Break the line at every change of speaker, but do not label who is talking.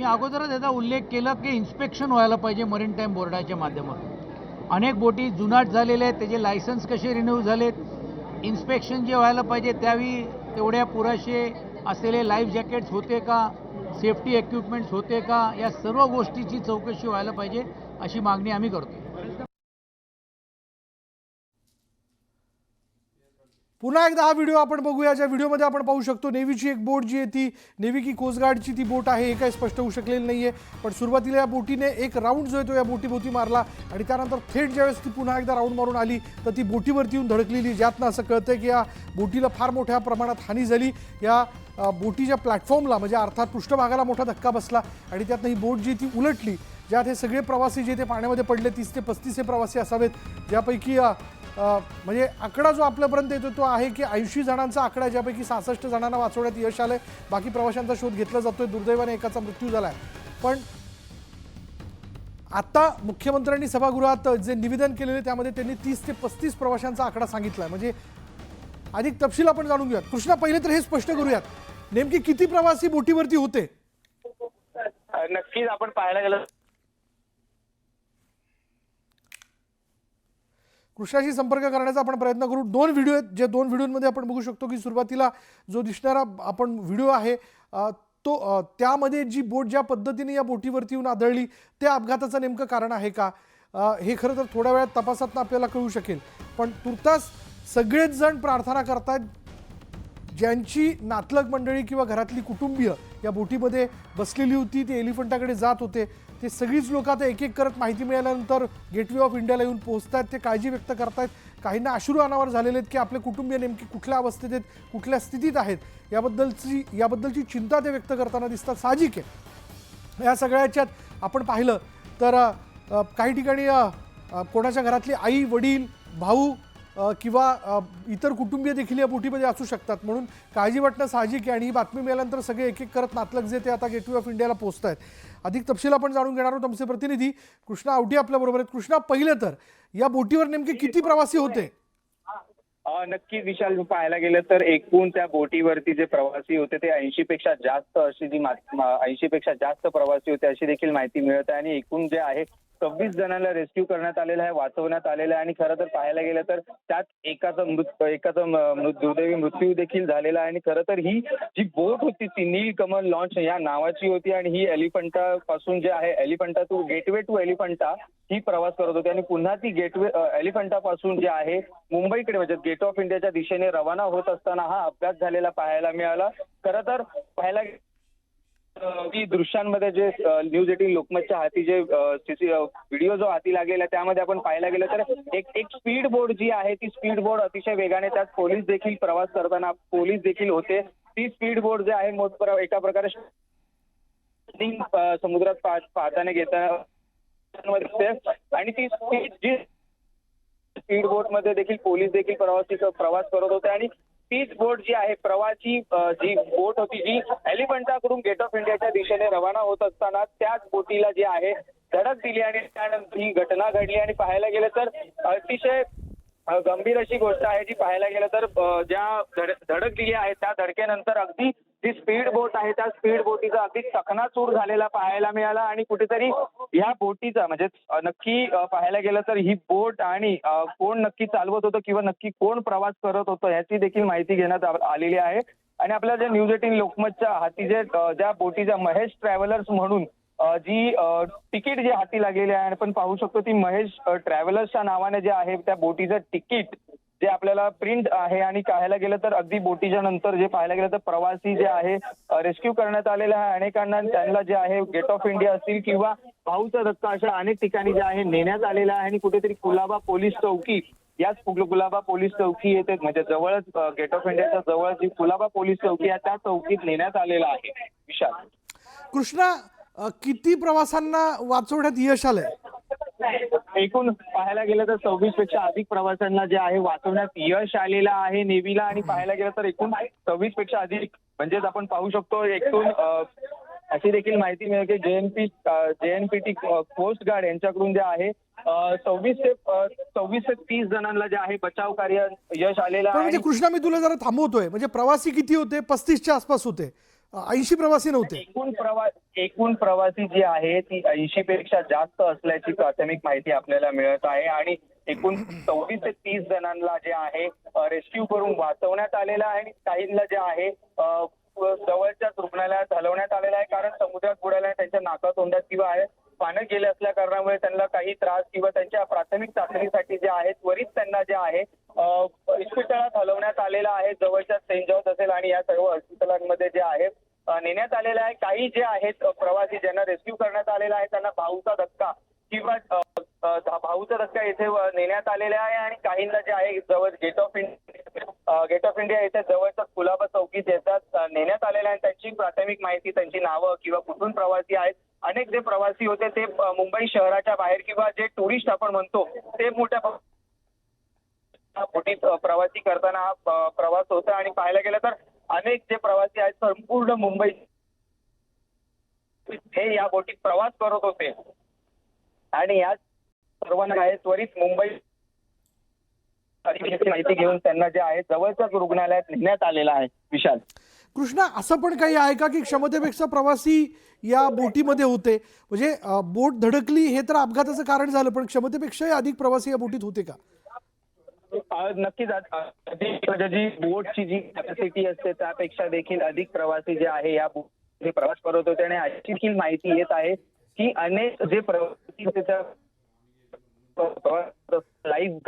मी अगोदरच याचा उल्लेख केला की इन्स्पेक्शन व्हायला पाहिजे मरीन टाईम बोर्डाच्या माध्यमातून. अनेक बोटी जुनाट झालेल्या आहेत त्याचे लायसन्स कसे रिन्यू झालेत? इन्स्पेक्शन जे व्हायला पाहिजे त्यावेळी तेवढ्या पुरेसे असलेले लाईफ जॅकेट्स होते का? सेफ्टी इक्विपमेंट्स होते का? या सर्व गोष्टीची चौकशी व्हायला पाहिजे अशी मागणी आम्ही करतो
पुन्हा एकदा हा व्हिडिओ आपण बघूया. ज्या व्हिडिओमध्ये आपण पाहू शकतो नेव्हीची एक बोट जी आहे ती नेव्ही की कोस्टगार्डची ती बोट आहे. हे काही स्पष्ट होऊ शकलेलं नाही आहे पण सुरुवातीला या बोटीने एक राऊंड जो आहे तो या बोटीभोवती मारला आणि त्यानंतर थेट ज्यावेळेस ती पुन्हा एकदा राऊंड मारून आली तर ती बोटीवरती येऊन धडकलेली. ज्यातनं असं कळतं की या बोटीला फार मोठ्या प्रमाणात हानी झाली. या बोटीच्या प्लॅटफॉर्मला म्हणजे अर्थात पृष्ठभागाला मोठा धक्का बसला आणि त्यातनं ही बोट जी ती उलटली. ज्यात हे सगळे प्रवासी जे ते पाण्यामध्ये पडले तीस ते पस्तीस हे प्रवासी असावेत. ज्यापैकी म्हणजे आकडा जो आपल्यापर्यंत येतो तो आहे की ऐंशी जणांचा आकडा आहे, ज्यापैकी सहासष्ट जणांना वाचवण्यात यश आलंय. बाकी प्रवाशांचा शोध घेतला जातोय. दुर्दैवाने एकाचा मृत्यू झालाय. पण आता मुख्यमंत्र्यांनी सभागृहात जे निवेदन केलेले त्यामध्ये त्यांनी तीस ते पस्तीस प्रवाशांचा आकडा सांगितलाय. म्हणजे अधिक तपशील आपण जाणून घेऊयात. कृष्णा पहिले तर हे स्पष्ट करूयात. नेमकी किती प्रवासी बोटीवरती होते?
नक्कीच आपण पाहायला गेलं
कृष्णाशी संपर्क करण्याचा आपण प्रयत्न करू. दोन व्हिडिओ आहेत. जे दोन व्हिडिओमध्ये आपण बघू शकतो की सुरुवातीला जो दिसणारा आपण व्हिडिओ आहे तो त्यामध्ये जी बोट ज्या पद्धतीने या बोटीवरती येऊन आदळली त्या अपघाताचं नेमकं कारण आहे का? हे खरं तर थोड्या वेळात तपासात आपल्याला कळू शकेल. पण तुर्तास सगळेच जण प्रार्थना करतात ज्यांची नातलग मंडळी किंवा घरातली कुटुंबीय या बोटीमध्ये बसलेली होती ते एलिफंटाकडे जात होते. ते सगळीच लोक आता एक एक करत माहिती मिळाल्यानंतर गेटवे ऑफ इंडियाला येऊन पोहोचतायत ते काळजी व्यक्त करतायत. काहींना अश्रू अनावर झालेले आहेत की आपले कुटुंबीय नेमकी कुठल्या अवस्थेत आहेत कुठल्या स्थितीत आहेत याबद्दलची याबद्दलची चिंता ते व्यक्त करताना दिसतात. साहजिक आहे. या सगळ्याच्यात आपण पाहिलं तर काही ठिकाणी कोणाच्या घरातली आई वडील भाऊ किंवा इतर कुटुंबीय देखील या बोटीमध्ये असू शकतात. म्हणून काळजी वाटणं साहजिक आहे आणि ही बातमी मिळाल्यानंतर सगळे एक एक करत नातलग जे ते आता गेटवे ऑफ इंडियाला पोहोचत आहेत अधिक तपशील आपण जाणून घेणार आहोत आमचे प्रतिनिधी. कृष्णा आवटी आपल्याबरोबर आहेत. कृष्णा पहिलं तर या बोटीवर नेमके किती प्रवासी होते?
नक्की विशाल पाहायला गेलं तर एकूण त्या बोटीवरती जे प्रवासी होते ते ऐंशी पेक्षा जास्त अशी जी ऐंशी पेक्षा जास्त प्रवासी होते अशी देखील माहिती मिळत आहे. आणि एकूण जे आहे सव्वीस जणांना रेस्क्यू करण्यात आलेला आहे वाचवण्यात आलेलं आहे. आणि खरं तर पाहायला गेलं तर त्यात एकाचा मृत एकाचा दुर्दैवी मृत्यू देखील झालेला आहे. आणि खरं तर ही जी बोट होती ती नील कमल लॉन्च या नावाची होती. आणि ही एलिफंटा पासून जे आहे Elephanta to Gateway to Elephanta ही प्रवास करत होती. आणि पुन्हा ती गेटवे एलिफंटा पासून जे आहे मुंबईकडे म्हणजे गेट ऑफ इंडियाच्या दिशेने रवाना होत असताना हा अपघात झालेला पाहायला मिळाला. खरं तर पाहायला की दृश्यांमध्ये जे न्यूज एटीन लोकमतच्या हाती जे व्हिडिओ जो हाती लागलेला त्यामध्ये आपण पाहायला गेलं तर एक एक स्पीड बोर्ड जी आहे ती स्पीड बोर्ड अतिशय वेगाने त्यात पोलीस देखील प्रवास करताना पोलीस देखील होते. ती स्पीड बोर्ड जे आहे मोठ एका प्रकारे समुद्रात पाहताना घेताना दिसते. आणि ती स्पीड जी स्पीड बोटमध्ये देखील पोलीस देखील प्रवासी प्रवास करत होते. आणि तीच बोट जी आहे प्रवासी जी बोट होती जी एलिफंटाकडून गेट ऑफ इंडियाच्या दिशेने रवाना होत असताना त्याच बोटीला जी आहे धडक दिली आणि त्यानंतर ही घटना घडली. आणि पाहायला गेलं तर अतिशय गंभीर अशी गोष्ट आहे जी पाहायला गेलं तर ज्या धड- धडक दिली आहे त्या धडकेनंतर अगदी जी स्पीड बोट आहे त्या स्पीड बोटीचा अगदी चकनाचूर झालेला पाहायला मिळाला आणि कुठेतरी ह्या बोटीचा म्हणजे नक्की पाहायला गेलं तर ही बोट आणि कोण नक्की चालवत होतं किंवा नक्की कोण प्रवास करत होतं याची देखील माहिती घेण्यात आलेली आहे. आणि आपल्या ज्या न्यूज एटीन लोकमतच्या हाती जे ज्या बोटीच्या महेश ट्रॅव्हलर्स म्हणून जी तिकीट जी हाती लागलेली आहे आपण पाहू शकतो ती महेश ट्रॅव्हलर्सच्या नावाने जे आहे त्या बोटीचं तिकीट जे आपल्याला प्रिंट आहे आणि पाहायला गेलं तर अगदी बोटीच्या नंतर जे पाहायला गेलं तर प्रवासी जे आहे रेस्क्यू करण्यात आलेले आहे. अनेकांना त्यांना जे आहे गेट ऑफ इंडिया असतील किंवा भाऊचा धक्का अशा अनेक ठिकाणी जे आहे नेण्यात आलेलं आहे. आणि कुठेतरी कुलाबा पोलीस चौकी याच गुलाबा कुलाबा पोलीस चौकी येते म्हणजे जवळच गेट ऑफ इंडियाच्या जवळ जी कुलाबा पोलीस चौकी आहे त्या चौकीत नेण्यात आलेलं आहे. विशाल.
कृष्णा किती प्रवासांना वाचवण्यात यश आलंय?
एकूण पाहायला गेलं तर सव्वीसपेक्षा अधिक प्रवाशांना जे आहे वाचवण्यात यश आलेलं आहे नेव्हीला. आणि पाहायला गेलं तर एकूण सव्वीसपेक्षा अधिक. म्हणजेच आपण पाहू शकतो एकूण अशी देखील माहिती मिळते जेएनपी जेएनपीटी कोस्ट गार्ड यांच्याकडून जे आहे सव्वीस ते सव्वीस ते तीस जणांना जे आहे बचाव कार्य यश आलेलं
म्हणजे
आहे.
कृष्णा मी तुला जरा थांबवतोय. म्हणजे प्रवासी किती होते? पस्तीसच्या आसपास होते. ऐंशी प्रवासी नव्हते.
एकूण प्रवास एकूण प्रवासी जी आहे ती ऐंशी पेक्षा जास्त असल्याची प्राथमिक माहिती आपल्याला मिळत आहे. आणि एकूण सव्वीस ते तीस जणांना जे आहे रेस्क्यू करून वाचवण्यात आलेलं आहे. आणि काहींना जे आहे जवळच्याच रुग्णालयात हलवण्यात आलेलं आहे. कारण समुद्रात बुडाल्या त्यांच्या नाका तोंडात किंवा आहे पानं गेले असल्या कारणामुळे त्यांना काही त्रास किंवा त्यांच्या प्राथमिक चाचणीसाठी जे आहे त्वरित त्यांना जे आहे इस्पितळात हलवण्यात आलेला आहे जवळच्या सेंट जॉर्ज असेल आणि या सर्व हॉस्पिटलांमध्ये जे आहे नेण्यात आलेलं आहे. काही जे आहेत प्रवासी ज्यांना रेस्क्यू करण्यात आलेला आहे त्यांना भाऊचा धक्का किंवा भाऊचा धक्का येथे नेण्यात आलेला आहे आणि काहींना जे आहे जवळ Gate of India Gate of India येथे जवळच्या कुलाबा चौकीत येतात नेण्यात आलेला आहे त्यांची प्राथमिक माहिती त्यांची नावं किंवा कुठून प्रवासी आहेत. अनेक जे प्रवासी होते ते मुंबई शहराच्या बाहेर किंवा जे टुरिस्ट आपण म्हणतो ते मोठ्या प्रमाणात प्रवासी करताना हा प्रवास होता आणि पाहायला गेलं तर अनेक जे प्रवासी आहेत संपूर्ण मुंबई हे या बोटीत प्रवास करत होते. आणि या सर्वांना आहे त्वरित मुंबई माहिती घेऊन त्यांना जे आहे जवळच्याच रुग्णालयात नेण्यात आलेलं आहे विशाल.
कृष्णा असं पण काही आहे का की क्षमतेपेक्षा प्रवासी या बोटीमध्ये होते? म्हणजे बोट धडकली हे तर अपघाताचं कारण झालं पण क्षमतेपेक्षाही अधिक प्रवासी या बोटीत होते का?
नक्कीच म्हणजे जी बोटची जी कॅपॅसिटी असते त्यापेक्षा देखील अधिक प्रवासी जे आहे या बोटमध्ये प्रवास करत होते आणि अशी देखील माहिती येत आहे की अनेक जे प्रवासी लाईव्ह